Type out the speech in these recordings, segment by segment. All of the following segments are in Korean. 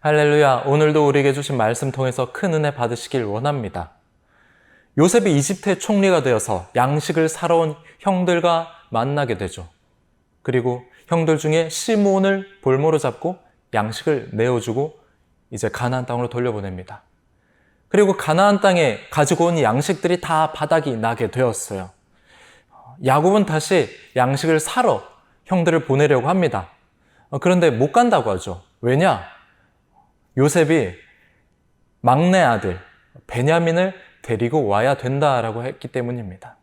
할렐루야. 오늘도 우리에게 주신 말씀 통해서 큰 은혜 받으시길 원합니다. 요셉이 이집트의 총리가 되어서 양식을 사러 온 형들과 만나게 되죠. 그리고 형들 중에 시몬을 볼모로 잡고 양식을 내어주고 이제 가나안 땅으로 돌려보냅니다. 그리고 가나안 땅에 가지고 온 양식들이 다 바닥이 나게 되었어요. 야곱은 다시 양식을 사러 형들을 보내려고 합니다. 어, 그런데 못 간다고 하죠. 왜냐? 요셉이 막내 아들 베냐민을 데리고 와야 된다라고 했기 때문입니다.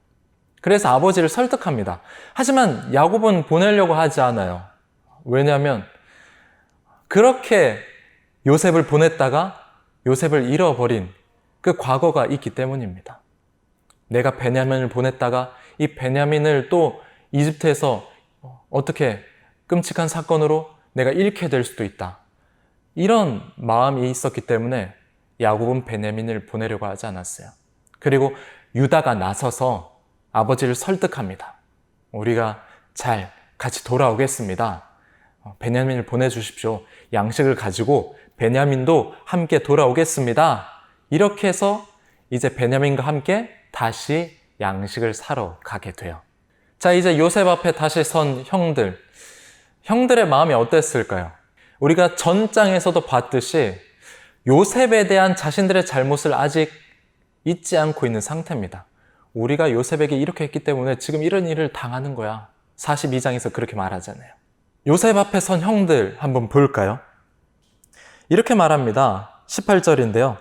그래서 아버지를 설득합니다. 하지만 야곱은 보내려고 하지 않아요. 왜냐하면 그렇게 요셉을 보냈다가 요셉을 잃어버린 그 과거가 있기 때문입니다. 내가 베냐민을 보냈다가 이 베냐민을 또 이집트에서 어떻게 끔찍한 사건으로 내가 잃게 될 수도 있다. 이런 마음이 있었기 때문에 야곱은 베냐민을 보내려고 하지 않았어요. 그리고 유다가 나서서 아버지를 설득합니다. 우리가 잘 같이 돌아오겠습니다. 어, 베냐민을 보내주십시오. 양식을 가지고 베냐민도 함께 돌아오겠습니다. 이렇게 해서 이제 베냐민과 함께 다시 양식을 사러 가게 돼요. 자, 이제 요셉 앞에 다시 선 형들. 형들의 마음이 어땠을까요? 우리가 전장에서도 봤듯이 요셉에 대한 자신들의 잘못을 아직 잊지 않고 있는 상태입니다. 우리가 요셉에게 이렇게 했기 때문에 지금 이런 일을 당하는 거야. 42장에서 그렇게 말하잖아요. 요셉 앞에 선 형들 한번 볼까요? 이렇게 말합니다. 18절인데요.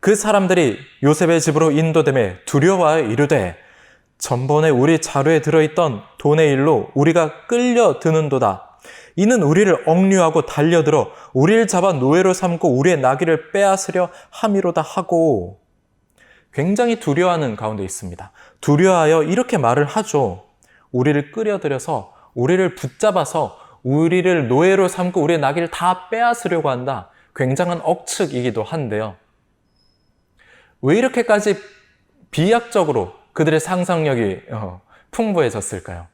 그 사람들이 요셉의 집으로 인도됨에 두려워하여 이르되 전번에 우리 자루에 들어있던 돈의 일로 우리가 끌려 드는도다. 이는 우리를 억류하고 달려들어 우리를 잡아 노예로 삼고 우리의 나귀를 빼앗으려 함이로다 하고 굉장히 두려워하는 가운데 있습니다. 두려워하여 이렇게 말을 하죠. 우리를 끌어들여서 우리를 붙잡아서 우리를 노예로 삼고 우리의 나귀를 다 빼앗으려고 한다. 굉장한 억측이기도 한데요. 왜 이렇게까지 비약적으로 그들의 상상력이 어, 풍부해졌을까요?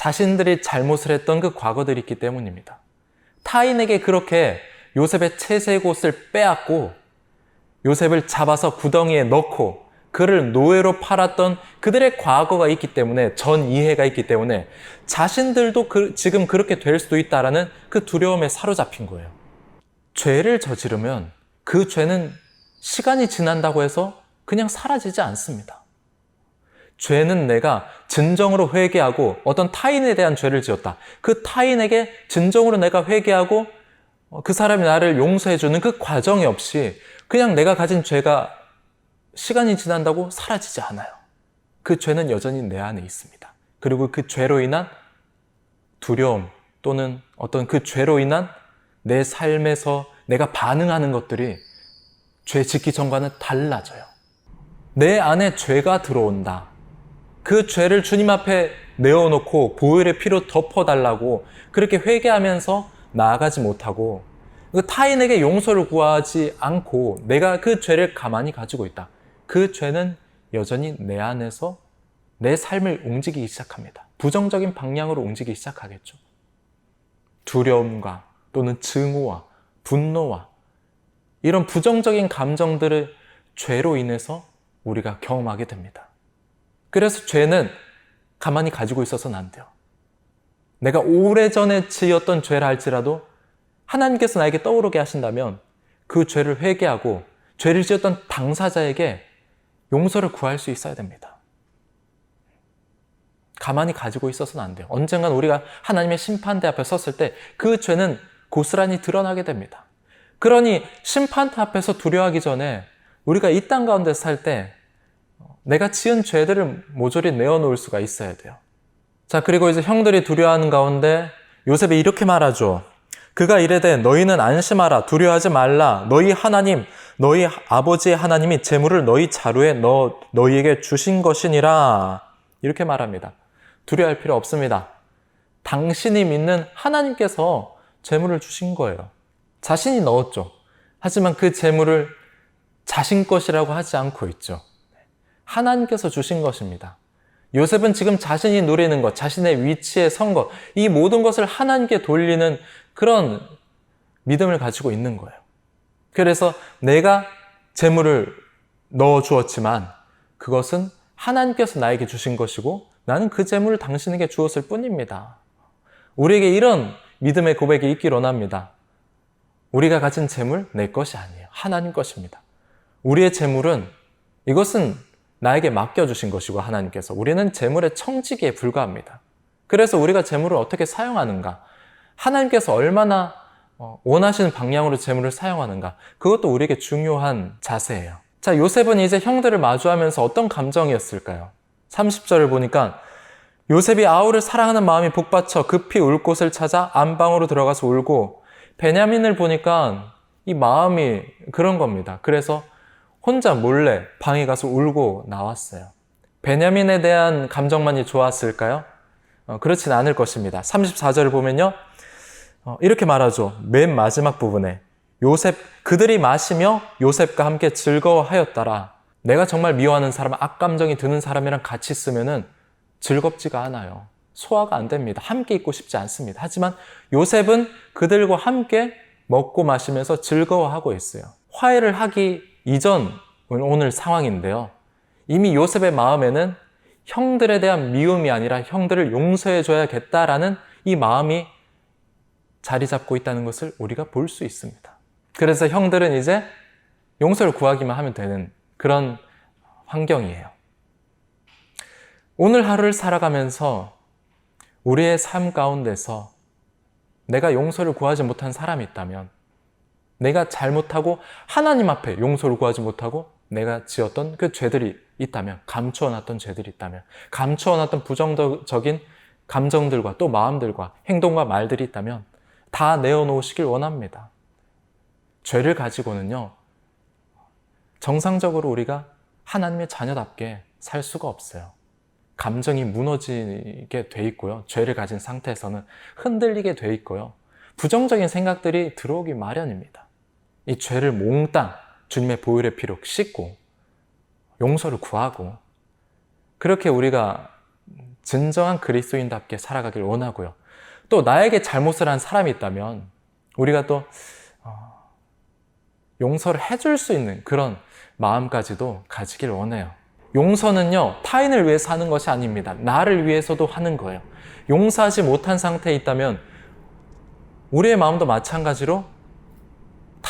자신들이 잘못을 했던 그 과거들이 있기 때문입니다. 타인에게 그렇게 요셉의 채색 옷을 빼앗고 요셉을 잡아서 구덩이에 넣고 그를 노예로 팔았던 그들의 과거가 있기 때문에 전 이해가 있기 때문에 자신들도 그, 지금 그렇게 될 수도 있다라는 그 두려움에 사로잡힌 거예요. 죄를 저지르면 그 죄는 시간이 지난다고 해서 그냥 사라지지 않습니다. 죄는 내가 진정으로 회개하고 어떤 타인에 대한 죄를 지었다. 그 타인에게 진정으로 내가 회개하고 그 사람이 나를 용서해주는 그 과정이 없이 그냥 내가 가진 죄가 시간이 지난다고 사라지지 않아요. 그 죄는 여전히 내 안에 있습니다. 그리고 그 죄로 인한 두려움 또는 어떤 그 죄로 인한 내 삶에서 내가 반응하는 것들이 죄 짓기 전과는 달라져요. 내 안에 죄가 들어온다. 그 죄를 주님 앞에 내어놓고 보혈의 피로 덮어달라고 그렇게 회개하면서 나아가지 못하고 그 타인에게 용서를 구하지 않고 내가 그 죄를 가만히 가지고 있다. 그 죄는 여전히 내 안에서 내 삶을 움직이기 시작합니다. 부정적인 방향으로 움직이기 시작하겠죠. 두려움과 또는 증오와 분노와 이런 부정적인 감정들을 죄로 인해서 우리가 경험하게 됩니다. 그래서 죄는 가만히 가지고 있어서는 안 돼요. 내가 오래전에 지었던 죄라 할지라도 하나님께서 나에게 떠오르게 하신다면 그 죄를 회개하고 죄를 지었던 당사자에게 용서를 구할 수 있어야 됩니다. 가만히 가지고 있어서는 안 돼요. 언젠간 우리가 하나님의 심판대 앞에 섰을 때 그 죄는 고스란히 드러나게 됩니다. 그러니 심판대 앞에서 두려워하기 전에 우리가 이 땅 가운데 살 때 내가 지은 죄들을 모조리 내어놓을 수가 있어야 돼요. 자, 그리고 이제 형들이 두려워하는 가운데 요셉이 이렇게 말하죠. 그가 이래되 너희는 안심하라 두려워하지 말라 너희 하나님 너희 아버지의 하나님이 재물을 너희 자루에 넣어 너희에게 주신 것이니라 이렇게 말합니다. 두려워할 필요 없습니다. 당신이 믿는 하나님께서 재물을 주신 거예요. 자신이 넣었죠. 하지만 그 재물을 자신 것이라고 하지 않고 있죠. 하나님께서 주신 것입니다. 요셉은 지금 자신이 누리는 것, 자신의 위치에 선 것, 이 모든 것을 하나님께 돌리는 그런 믿음을 가지고 있는 거예요. 그래서 내가 재물을 넣어 주었지만 그것은 하나님께서 나에게 주신 것이고 나는 그 재물을 당신에게 주었을 뿐입니다. 우리에게 이런 믿음의 고백이 있길 원합니다. 우리가 가진 재물 내 것이 아니에요. 하나님 것입니다. 우리의 재물은 이것은 나에게 맡겨주신 것이고 하나님께서 우리는 재물의 청지기에 불과합니다. 그래서 우리가 재물을 어떻게 사용하는가? 하나님께서 얼마나 어, 원하시는 방향으로 재물을 사용하는가? 그것도 우리에게 중요한 자세예요. 자, 요셉은 이제 형들을 마주하면서 어떤 감정이었을까요? 30절을 보니까 요셉이 아우를 사랑하는 마음이 북받쳐 급히 울 곳을 찾아 안방으로 들어가서 울고 베냐민을 보니까 이 마음이 그런 겁니다. 그래서 혼자 몰래 방에 가서 울고 나왔어요. 베냐민에 대한 감정만이 좋았을까요? 어, 그렇진 않을 것입니다. 34절을 보면요. 어, 이렇게 말하죠. 맨 마지막 부분에 요셉 그들이 마시며 요셉과 함께 즐거워하였더라. 내가 정말 미워하는 사람, 악감정이 드는 사람이랑 같이 있으면은 즐겁지가 않아요. 소화가 안 됩니다. 함께 있고 싶지 않습니다. 하지만 요셉은 그들과 함께 먹고 마시면서 즐거워하고 있어요. 화해를 하기 이전 오늘 상황인데요. 이미 요셉의 마음에는 형들에 대한 미움이 아니라 형들을 용서해 줘야겠다라는 이 마음이 자리 잡고 있다는 것을 우리가 볼 수 있습니다. 그래서 형들은 이제 용서를 구하기만 하면 되는 그런 환경이에요. 오늘 하루를 살아가면서 우리의 삶 가운데서 내가 용서를 구하지 못한 사람이 있다면 내가 잘못하고 하나님 앞에 용서를 구하지 못하고 내가 지었던 그 죄들이 있다면 감추어놨던 죄들이 있다면 감추어놨던 부정적인 감정들과 또 마음들과 행동과 말들이 있다면 다 내어놓으시길 원합니다. 죄를 가지고는요 정상적으로 우리가 하나님의 자녀답게 살 수가 없어요. 감정이 무너지게 돼 있고요. 죄를 가진 상태에서는 흔들리게 돼 있고요. 부정적인 생각들이 들어오기 마련입니다. 이 죄를 몽땅 주님의 보혈의 피로 씻고 용서를 구하고 그렇게 우리가 진정한 그리스도인답게 살아가길 원하고요. 또 나에게 잘못을 한 사람이 있다면 우리가 또 어, 용서를 해줄 수 있는 그런 마음까지도 가지길 원해요. 용서는요, 타인을 위해서 하는 것이 아닙니다. 나를 위해서도 하는 거예요. 용서하지 못한 상태에 있다면 우리의 마음도 마찬가지로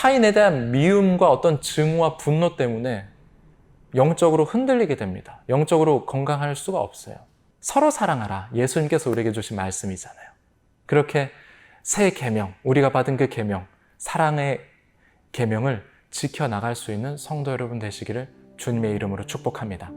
타인에 대한 미움과 어떤 증오와 분노 때문에 영적으로 흔들리게 됩니다. 영적으로 건강할 수가 없어요. 서로 사랑하라. 예수님께서 우리에게 주신 말씀이잖아요. 그렇게 새 계명, 우리가 받은 그 계명, 사랑의 계명을 지켜 나갈 수 있는 성도 여러분 되시기를 주님의 이름으로 축복합니다.